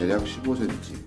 대략 15cm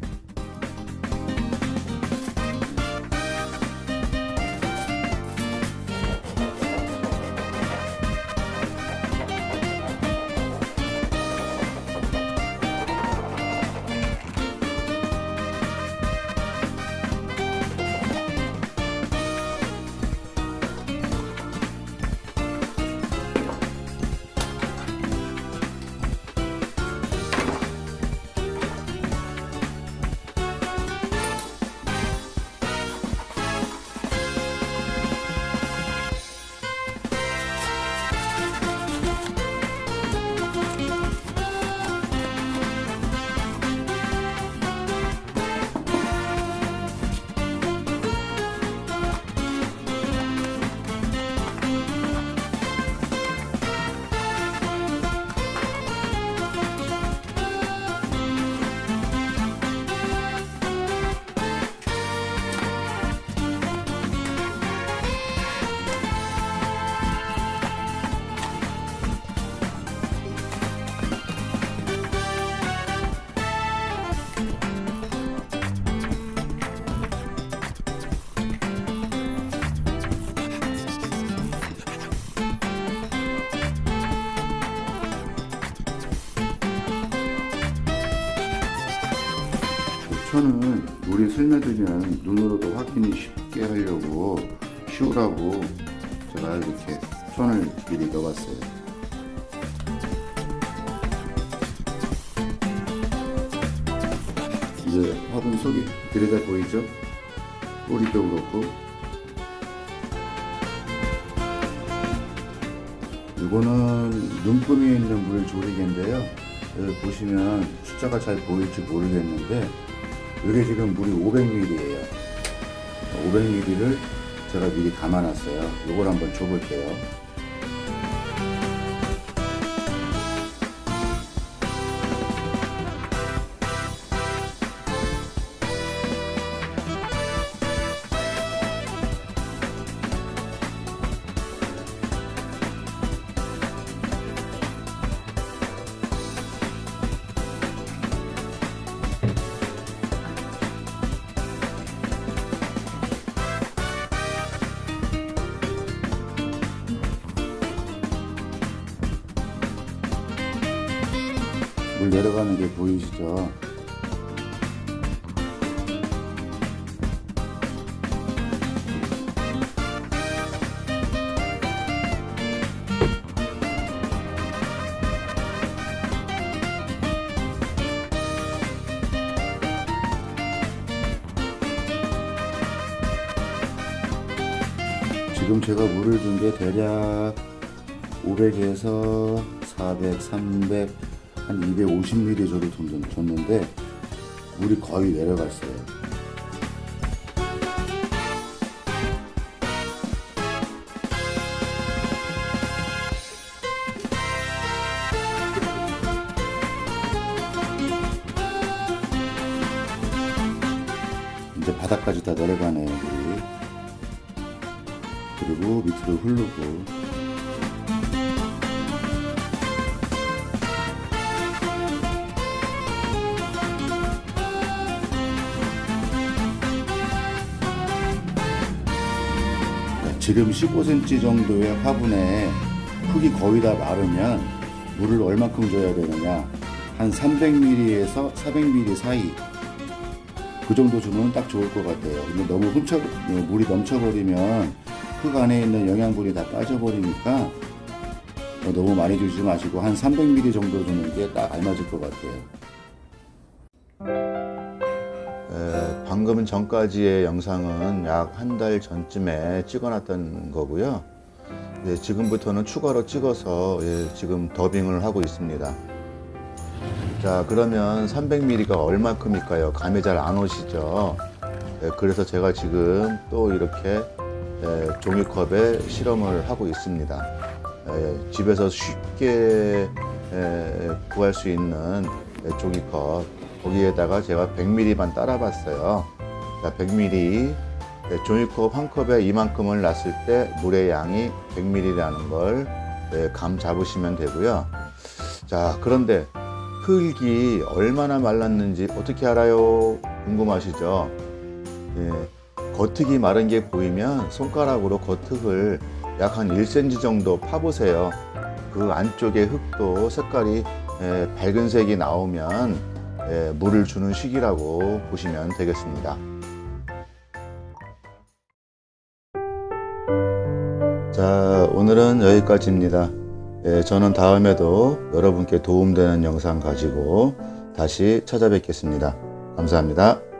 천은 물이 스며들면 눈으로도 확인이 쉽게 하려고 쉬우라고 제가 이렇게 천을 미리 넣어봤어요. 이제 화분 속이 들여다 보이죠? 뿌리도 그렇고 이거는 눈금에 있는 물 조리개인데요. 여기 보시면 숫자가 잘 보일지 모르겠는데 이게 지금 물이 500ml예요. 500ml를 제가 미리 담아놨어요. 이걸 한번 줘볼게요. 물 내려가는 게 보이시죠? 지금 제가 물을 준 게 대략 500에서 400, 300, 한 250ml 정도 줬는- 줬는데 물이 거의 내려갔어요. 이제 바닥까지 다 내려가네요, 물이. 그리고 밑으로 흐르고 지금 15cm 정도의 화분에 흙이 거의 다 마르면 물을 얼마큼 줘야 되느냐? 한 300ml에서 400ml 사이. 그 정도 주면 딱 좋을 것 같아요. 근데 너무 훔쳐 네, 물이 넘쳐버리면 흙 안에 있는 영양분이 다 빠져버리니까 어, 너무 많이 주지 마시고 한 300ml 정도 주는 게 딱 알맞을 것 같아요. 에, 방금 전까지의 영상은 약 한 달 전쯤에 찍어놨던 거고요. 예, 지금부터는 추가로 찍어서 예, 지금 더빙을 하고 있습니다. 자, 그러면 300ml가 얼마큼일까요? 감이 잘 안 오시죠? 예, 그래서 제가 지금 또 이렇게 예, 종이컵에 실험을 하고 있습니다. 예, 집에서 쉽게 예, 구할 수 있는 예, 종이컵 거기에다가 제가 100ml만 따라봤어요. 자, 100ml 예, 종이컵 한 컵에 이만큼을 놨을 때 물의 양이 100ml라는 걸 예, 감 잡으시면 되고요. 자, 그런데 흙이 얼마나 말랐는지 어떻게 알아요? 궁금하시죠? 예, 겉흙이 마른 게 보이면 손가락으로 겉흙을 약 한 1cm 정도 파보세요. 그 안쪽에 흙도 색깔이 예, 밝은 색이 나오면 예, 물을 주는 시기라고 보시면 되겠습니다. 자, 오늘은 여기까지입니다. 예, 저는 다음에도 여러분께 도움되는 영상 가지고 다시 찾아뵙겠습니다. 감사합니다.